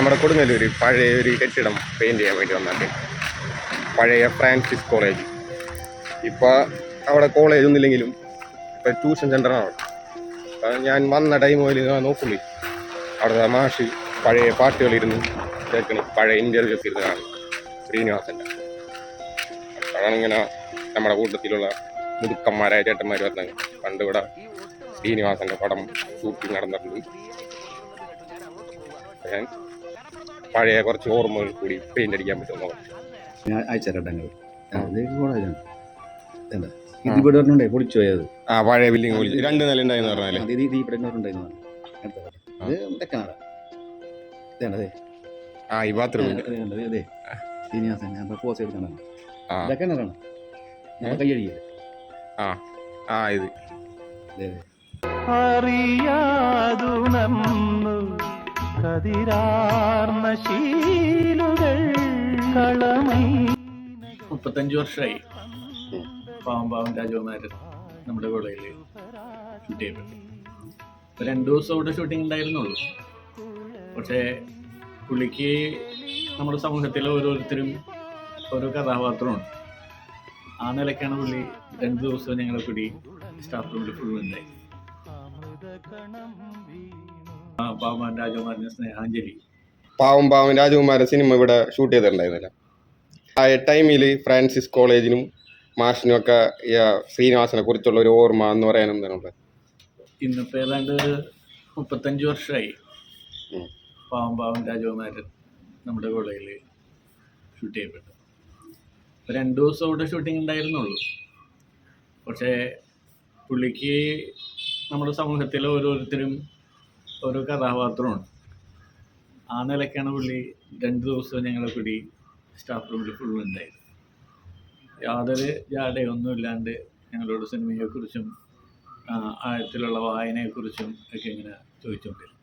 നമ്മുടെ കൊടുങ്ങല്ലൂർ പഴയ ഒരു കെട്ടിടം പെയിന്റ് ചെയ്യാൻ വേണ്ടി വന്നിട്ട് പഴയ ഫ്രാൻസിസ് കോളേജ്. ഇപ്പോൾ അവിടെ കോളേജ് ഒന്നുമില്ലെങ്കിലും ഇപ്പം ട്യൂഷൻ സെന്ററാണ് അവിടെ. ഞാൻ വന്ന ടൈം മുതൽ ഞാൻ നോക്കുള്ളൂ. അവിടുത്തെ മാഷ് പഴയ പാട്ടുകളിരുന്ന് കേൾക്കണം. പഴയ ഇന്റർവ്യൂ ഒക്കെ ഇരുന്ന് കാണും. ശ്രീനിവാസന്റെ അപ്പോഴാണ് ഇങ്ങനെ നമ്മുടെ കൂട്ടത്തിലുള്ള മുതുക്കന്മാരായ ചേട്ടന്മാർ വന്ന പണ്ട് ഇവിടെ ശ്രീനിവാസന്റെ പടം ഷൂട്ടിങ് നടന്നിട്ടുണ്ട്. ഞാൻ പഴയ കുറച്ച് ഓർമ്മകൾ കൂടി പെയിന്റ് അടിക്കാൻ പറഞ്ഞു ഞാൻ അയച്ചുതരട്ടെ അത് കോളേജാണ് അല്ല ഇത് ഇവിടെ ഒരെണ്ണമുണ്ടേ പൊളിച്ചു പോയത്. ആ പഴയ ബിൽഡിംഗ് രണ്ട് നില ഉണ്ടായെന്ന് പറഞ്ഞാലേ. ഇത് ഇത് ഇവിടെ ഉണ്ടായിരുന്നു ഇത് തെക്കനാട ഇതാണ് അതെ. ആ ഈ ബാത്റൂമിൽ അതെ അതെ. അതെ ശ്രീനിവാസൻ ഞാൻ പോസ് എടുക്കണം ആ. ഇതൊക്കെ എന്നതാണ് ഞാൻ കൈയടിയത് ആ ആ ഇത്. അതെ അതെ. അറിയാതുണർന്നു കതിരാർന്ന ശീലുകൾ കളമൈ. മുപ്പത്തഞ്ച് വർഷമായി പാമ്പാവൻ പാവം പാവം രാജകുമാരൻ നമ്മുടെ കോളേജിൽ ഷൂട്ട് ചെയ്യപ്പെട്ടു രണ്ടു ദിവസം ഇവിടെ ഷൂട്ടിംഗ് ഉണ്ടായിരുന്നുള്ളൂ. പക്ഷേ പുള്ളിക്ക് നമ്മുടെ സമൂഹത്തിലെ ഓരോരുത്തരും ഓരോ കഥാപാത്രമുണ്ട് ആ നിലയ്ക്കാണ് പുള്ളി രണ്ട് ദിവസം ഞങ്ങളെ കൂടി സ്റ്റാഫ് റൂമിൽ ഫുൾ ഉണ്ടായി പാവൻ രാജകുമാരന് സ്നേഹാഞ്ജലി പാവം പാവൻ രാജകുമാരൻ സിനിമ ഇവിടെ ഷൂട്ട് ചെയ്തിട്ടുണ്ടായിരുന്നില്ല. ആ ടൈമിൽ ഫ്രാൻസിസ് കോളേജിനും മാഷിനും ഒക്കെ ഈ ശ്രീനിവാസനെ കുറിച്ചുള്ള ഒരു ഓർമ്മ എന്ന് പറയാൻ എന്താണുള്ളത് ഇന്നിപ്പോൾ ഏതാണ്ട് മുപ്പത്തഞ്ച് വർഷമായി. പാവം പാവൻ രാജകുമാരൻ നമ്മുടെ കോളേജിൽ ഷൂട്ട് ചെയ്യപ്പെട്ടു. രണ്ട് ദിവസം ഇവിടെ ഷൂട്ടിംഗ് ഉണ്ടായിരുന്നുള്ളൂ. പക്ഷേ പുള്ളിക്ക് നമ്മുടെ സമൂഹത്തിലെ ഓരോരുത്തരും ഓരോ കഥാപാത്രമുണ്ട് ആ നിലയ്ക്കാണ് പുള്ളി രണ്ട് ദിവസം ഞങ്ങളെ പിടി സ്റ്റാഫ് റൂമിൽ ഫുൾ ഉണ്ടായത്. യാതൊരു ജാടയൊന്നും ഇല്ലാണ്ട് ഞങ്ങളോട് സിനിമയെക്കുറിച്ചും ആഴത്തിലുള്ള വായനയെക്കുറിച്ചും ഒക്കെ ഇങ്ങനെ ചോദിച്ചുകൊണ്ടിരുന്നു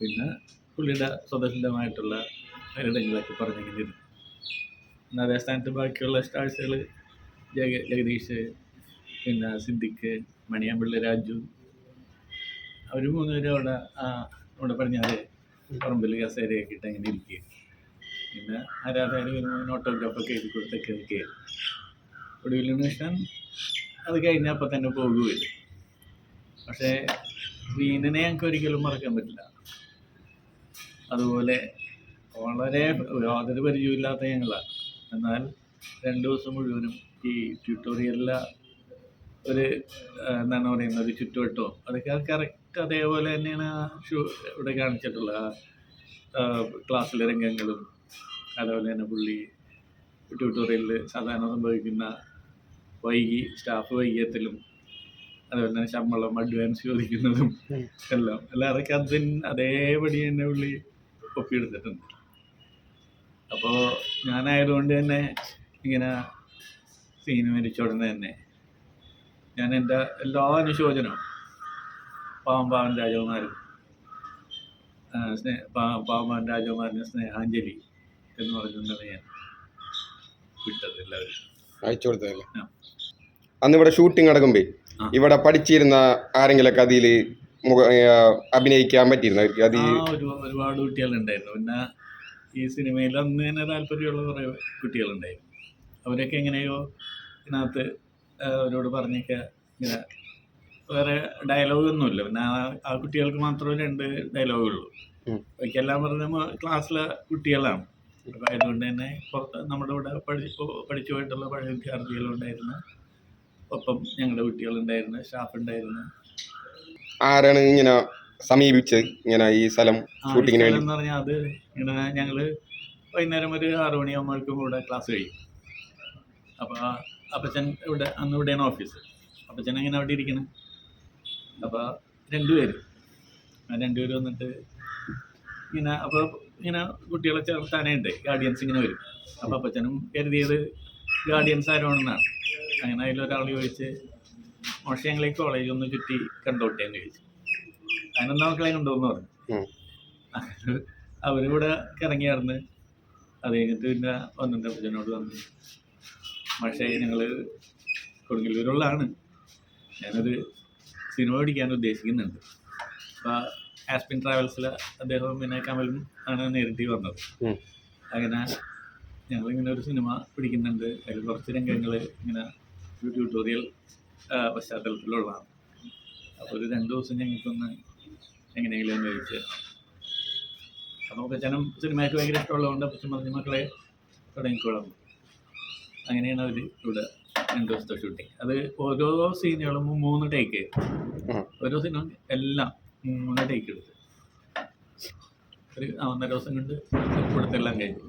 പിന്നെ പുള്ളിയുടെ സ്വതസിദ്ധമായിട്ടുള്ള കാര്യങ്ങളൊക്കെ പറഞ്ഞിങ്ങനെ ഇരുന്നു പിന്നെ അതേ സ്ഥാനത്ത് ബാക്കിയുള്ള സ്റ്റാഴ്സുകൾ ജഗ ജഗദീഷ് പിന്നെ സിദ്ദിഖ് മണിയാമ്പിള്ളി രാജു അവർ മൂന്നുപേരും അവിടെ അവിടെ പറഞ്ഞാൽ പറമ്പിൽ കസേരയൊക്കെ ഇട്ട് അങ്ങനെ ഇരിക്കുകയും. പിന്നെ ആരാധകർ വരുമ്പോൾ ഓട്ടോഗ്രാഫൊക്കെ എഴുതി കൊടുത്തൊക്കെ നിൽക്കുകയും ഒടുവിൽ കൃഷ്ണൻ അത് കഴിഞ്ഞാൽ അപ്പം തന്നെ പോകുകയില്ല പക്ഷേ വീണിനെ ഞങ്ങൾക്ക് ഒരിക്കലും മറക്കാൻ പറ്റില്ല. അതുപോലെ വളരെ യാതൊരു പരിചയമില്ലാത്ത ഞങ്ങളാണ് എന്നാൽ രണ്ട് ദിവസം മുഴുവനും ഈ ട്യൂട്ടോറിയലിലെ ഒരു എന്താണ് പറയുന്നത് ഒരു ചുറ്റുവട്ടവും അതൊക്കെ കറക്റ്റ് അതേപോലെ തന്നെയാണ് ആ ഷൂ ഇവിടെ കാണിച്ചിട്ടുള്ള ക്ലാസ്സിലെ രംഗങ്ങളും അതുപോലെ തന്നെ പുള്ളി ട്യൂട്ടോറിയലിൽ സാധാരണ സംഭവിക്കുന്ന വൈകി സ്റ്റാഫ് വൈകിയത്തിലും അതുപോലെ തന്നെ ശമ്പളം അഡ്വാൻസ് ചോദിക്കുന്നതും എല്ലാം എല്ലാം. അതൊക്കെ അതിന് അതേപടി തന്നെ പുള്ളി ഒപ്പിയെടുത്തിട്ടുണ്ട്. അപ്പോൾ ഞാനായതുകൊണ്ട് തന്നെ ഇങ്ങനെ സീന് മരിച്ച ഉടനെ തന്നെ ഞാൻ എന്റെ എല്ലാ അനുശോചനവും പാവം പാവൻ രാജകുമാരൻ സ്നേഹ സ്നേ പാ- പാവൻ രാജകുമാരന്റെ സ്നേഹാഞ്ജലി എന്ന് പറഞ്ഞുകൊണ്ടാണ് ഞാൻ വിട്ടത് എല്ലാവരും. അയച്ചു കൊടുത്തതല്ലേ? ആ. അന്ന് ഇവിടെ ഷൂട്ടിംഗ് നടക്കുമ്പേ ഇവിടെ പഠിച്ചിരുന്ന ആരെങ്കിലൊക്കെ അതിൽ അഭിനയിക്കാൻ പറ്റിയിരുന്നു അത് ഒരുപാട് കുട്ടികളുണ്ടായിരുന്നു. പിന്നെ ഈ സിനിമയിൽ അന്ന് തന്നെ താല്പര്യമുള്ള കുറേ കുട്ടികളുണ്ടായിരുന്നു. അവരൊക്കെ എങ്ങനെയോ ഇതിനകത്ത് അവരോട് പറഞ്ഞൊക്കെ ഇങ്ങനെ വേറെ ഡയലോഗൊന്നുമില്ല പിന്നെ ആ കുട്ടികൾക്ക് മാത്രമേ രണ്ട് ഡയലോഗുള്ളൂ. ബാക്കിയെല്ലാം പറഞ്ഞ ക്ലാസ്സിലെ കുട്ടികളാണ്. അപ്പം ആയതുകൊണ്ട് തന്നെ പുറത്ത് നമ്മുടെ ഇവിടെ പഠിച്ചു പഠിച്ചു പോയിട്ടുള്ള പഴയ വിദ്യാർത്ഥികളുണ്ടായിരുന്നു. ഒപ്പം ഞങ്ങളുടെ കുട്ടികളുണ്ടായിരുന്നു സ്റ്റാഫ് ഉണ്ടായിരുന്നു ആരാണ് ഇങ്ങനെ സമീപിച്ച് ഇങ്ങനെ ഈ സ്ഥലം ഷൂട്ടിങ്ങിന് വേണ്ടി? എന്ന് പറഞ്ഞാൽ അത് ഇങ്ങനെ ഞങ്ങൾ വൈകുന്നേരം ഒരു ആറു മണിയാകുമ്പോഴേക്കും കൂടെ ക്ലാസ് കഴിയും. അപ്പോൾ അപ്പച്ചൻ ഇവിടെ അന്ന് ഇവിടെയാണ് ഓഫീസ് അപ്പച്ചൻ എങ്ങനെ അവിടെ ഇരിക്കണം? അപ്പോൾ രണ്ടുപേര്. ആ രണ്ടുപേര് വന്നിട്ട് ഇങ്ങനെ അപ്പോൾ ഇങ്ങനെ കുട്ടികളെ ചേർത്താനുണ്ട് ഗാർഡിയൻസ് ഇങ്ങനെ വരും. അപ്പോൾ അപ്പച്ചനും കരുതിയത് ഗാർഡിയൻസ് ആരോണെന്നാണ് അങ്ങനെ അതിലൊരാൾ ചോദിച്ച് മോശം ഞങ്ങൾ ഈ കോളേജ് ഒന്ന് ചുറ്റി കണ്ടോട്ടെ? എന്ന് ചോദിച്ചു. അതിനൊന്നും മക്കളെ കണ്ടോന്ന് പറഞ്ഞു. അവരിവിടെ ഇറങ്ങിയായിരുന്നു അത് കഴിഞ്ഞിട്ട് പിന്നെ വന്നിട്ട് അപ്പച്ചനോട് വന്നു പക്ഷേ ഞങ്ങൾ കൊടുങ്ങല്ലൂരുള്ളതാണ്. ഞാനൊരു സിനിമ പഠിക്കാൻ ഉദ്ദേശിക്കുന്നുണ്ട്. അപ്പോൾ ആസ്പിൻ ട്രാവൽസിൽ അദ്ദേഹം പിന്നെ കമലും ആണ് നേരിട്ട് വന്നത്. അങ്ങനെ ഞങ്ങളിങ്ങനെ ഒരു സിനിമ പിടിക്കുന്നുണ്ട്. അതിൽ കുറച്ച് രംഗങ്ങൾ ഇങ്ങനെ ഒരു ട്യൂട്ടോറിയൽ പശ്ചാത്തലത്തിലുള്ളതാണ്. അപ്പോൾ ഒരു രണ്ട് ദിവസം ഞങ്ങൾക്കൊന്ന് എങ്ങനെയെങ്കിലും ഒന്ന് അപ്പോൾ നമുക്ക് അപ്പച്ചനും സിനിമയ്ക്ക് ഭയങ്കര ഇഷ്ടമുള്ളതുകൊണ്ട് അപ്പച്ചൻ പറഞ്ഞ മക്കളെ തുടങ്ങിക്കോളാം. അങ്ങനെയാണ് അവർ ഇവിടെ രണ്ട് ദിവസത്തെ ഷൂട്ടിങ് അത് ഓരോ സീനുകളും മൂന്ന് ടേക്ക് ഓരോ സീനും എല്ലാം മൂന്ന് ടേക്ക് എടുത്ത്. ഒരു ഒന്നര ദിവസം കൊണ്ട് ഇവിടുത്തെ എല്ലാം കഴിഞ്ഞു.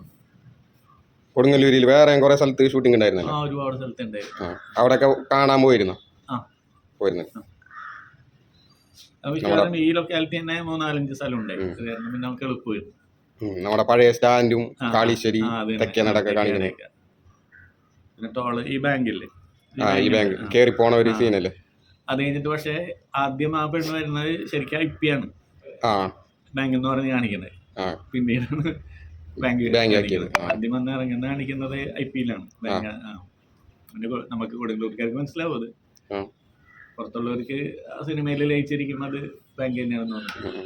കൊടുങ്ങല്ലൂരിൽ വേറെ കുറെ സ്ഥലത്ത് ഷൂട്ടിംഗ് ഉണ്ടായിരുന്നല്ലോ? ആ ഒരുപാട് സ്ഥലത്ത് ഉണ്ടായിരുന്നു. അവിടെ അവിടെയൊക്കെ കാണാൻ പോയിരുന്നു? ആ. പോയിരുന്നു. ഈ ലൊക്കാലിറ്റി തന്നെ മൂന്നാലഞ്ച് സ്ഥലം ഉണ്ടായിരുന്നു പിന്നെ നമുക്ക് എളുപ്പമായിരുന്നു. നമ്മുടെ പഴയ സ്റ്റാൻഡും കാളീശ്വരി കാണിക്കുന്നത്. തെക്കേനടയൊക്കെ. പിന്നെ ടോൾ ഈ ബാങ്കില്ലേ? ഈ ബാങ്ക് കേറി പോണ ഒരു സീനല്ലേ? അത് കഴിഞ്ഞിട്ട് പക്ഷേ ആദ്യം ആ പെണ്ണ് വരുന്നത് ശരിക്കും ഐ പി ആണ്. ബാങ്ക് എന്ന് പറഞ്ഞ് കാണിക്കുന്നത്. പിന്നീടാണ് ബാങ്ക്. ആദ്യം വന്ന് ഇറങ്ങുന്ന കാണിക്കുന്നത് ഐ പിയിലാണ്. ബാങ്ക് നമുക്ക് കൊടുങ്ങല്ലൂർക്കാർക്ക് മനസ്സിലാവും അത്. പുറത്തുള്ളവർക്ക് ആ സിനിമയിൽ ലയിച്ചിരിക്കുന്നത് ബാങ്ക് തന്നെയാണെന്ന് തോന്നുന്നു.